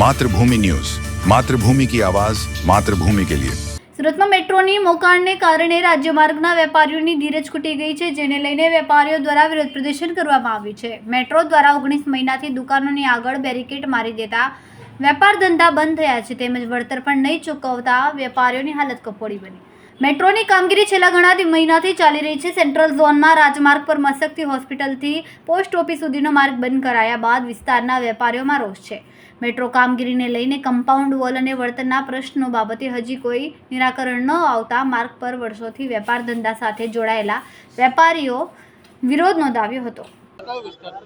Mathrubhumi news. Mathrubhumi કી આવાજ, માતૃભૂમિ કે લિયે. સુરતમાં મેટ્રોની મોકાણને કારણે રાજ્યમાર્ગના વેપારીઓની ધીરજ ખૂટી ગઈ છે, જેને લઈને વેપારીઓ દ્વારા વિરોધ પ્રદર્શન કરવામાં આવ્યું છે. મેટ્રો દ્વારા ઓગણીસ મહિનાથી દુકાનોની આગળ બેરિકેડ મારી દેતા વેપાર ધંધા બંધ થયા છે, તેમજ વળતર પણ નહીં ચૂકવતા વેપારીઓની હાલત કફોડી બની. મેટ્રોની કામગીરી છેલ્લા ઘણા મહિનાથી ચાલી રહી છે. સેન્ટ્રલ ઝોનમાં રાજમાર્ગ પર મસકતી હોસ્પિટલથી પોસ્ટ ઓફિસ સુધીનો માર્ગ બંધ કરાયા બાદ વિસ્તારના વેપારીઓમાં રોષ છે. મેટ્રો કામગીરીને લઈને કમ્પાઉન્ડ વોલ અને વળતરના પ્રશ્નો બાબતે હજી કોઈ નિરાકરણ ન આવતા માર્ગ પર વર્ષોથી વેપાર ધંધા સાથે જોડાયેલા વેપારીઓ વિરોધ નોંધાવ્યો હતો.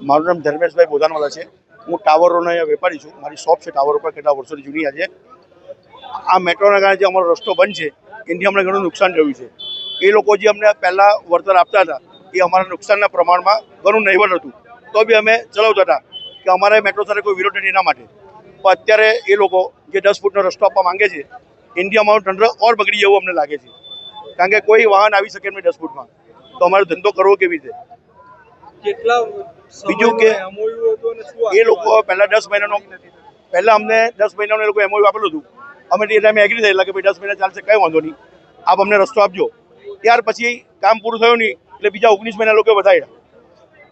મારું નામ ધર્મેશભાઈ બોધાનવાલા છે. હું ટાવરોનો વેપારી છું. મારી શોપ છે ટાવર ઉપર. કેટલા વર્ષોની જૂની આજે. આ મેટ્રોના કારણે જે અમારો રસ્તો બંધ છે એનાથી અમને ઘણું નુકસાન થયું છે. એ લોકો જે અમને પહેલાં વળતર આપતા હતા એ અમારા નુકસાનના પ્રમાણમાં ઘણું નહીવટ હતું. તો બી અમે ચલાવતા હતા કે અમારે મેટ્રો સાથે કોઈ વિરોધ નથી એના માટે. પણ અત્યારે એ લોકો જે દસ ફૂટનો રસ્તો આપવા માંગે છે એનાથી અમારું તંત્ર ઓર બગડી જવું અમને લાગે છે. કારણ કે કોઈ વાહન આવી શકે નહીં દસ ફૂટમાં. તો અમારો ધંધો કરવો કેવી રીતે? કેટલા બીજું કે MOU હતું શું એ લોકો પહેલા દસ મહિનાનો પહેલા અમને દસ મહિનાનો એ લોકો એમઓયુ આપેલું હતું. અમે તે ટાઈમે એગ્રી થયેલા કે ભાઈ દસ મહિના ચાલશે કઈ વાંધો નહીં. આપ અમને રસ્તો આપજો. ત્યાર પછી કામ પૂરું થયું નહીં એટલે બીજા ઓગણીસ મહિના લોકો વધાર્યા.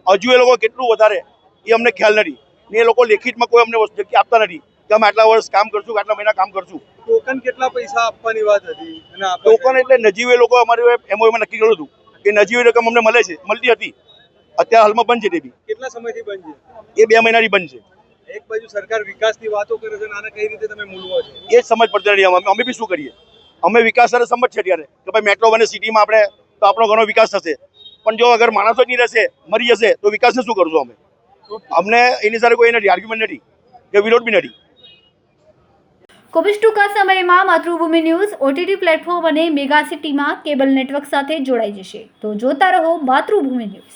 હજુ એ લોકો કેટલું વધારે એ અમને ખ્યાલ નથી. ને એ લોકો લેખિતમાં કોઈ અમને વસ્તુ જગ્યા આપતા નથી કે અમે આટલા વર્ષ કામ કરશું કે આટલા મહિના કામ કરશું. ટોકન કેટલા પૈસા આપવાની વાત હતી? ટોકન એટલે નજીવે લોકો અમારી એમઓયુમાં નક્કી કર્યું હતું કે નજીવી રકમ અમને મળે છે મળતી હતી. અત્યારે હાલમાં બંધ છે તે બી. કેટલા સમયથી બંધ છે? એ બે મહિનાથી બંધ છે. એક બાજુ સરકાર વિકાસની વાતો કરે છે અને આને કઈ રીતે તમે મૂલવો છો? એ સમજ પડતી નથી અમે અમે બી શું કરીએ? અમે વિકાસ સાથે સમજ છે ત્યારે કે ભાઈ મેટ્રો બને સિટીમાં આપણે તો આપણો ઘણો વિકાસ થશે. પણ જો અગર માણસો જ નહીં રહેશે મરી જશે તો વિકાસને શું કરશું અમે? અમને એની સાથે કોઈ નથી આર્ગ્યુમેન્ટ નથી કે વિરોધ બી નથી. કોવિડ ટૂંકા સમયમાં માતૃભૂમિ ન્યૂઝ ઓટીટી પ્લેટફોર્મ અને મેગા સિટીમાં કેબલ નેટવર્ક સાથે જોડાઈ જશે. તો જોતા રહો માતૃભૂમિ ન્યૂઝ.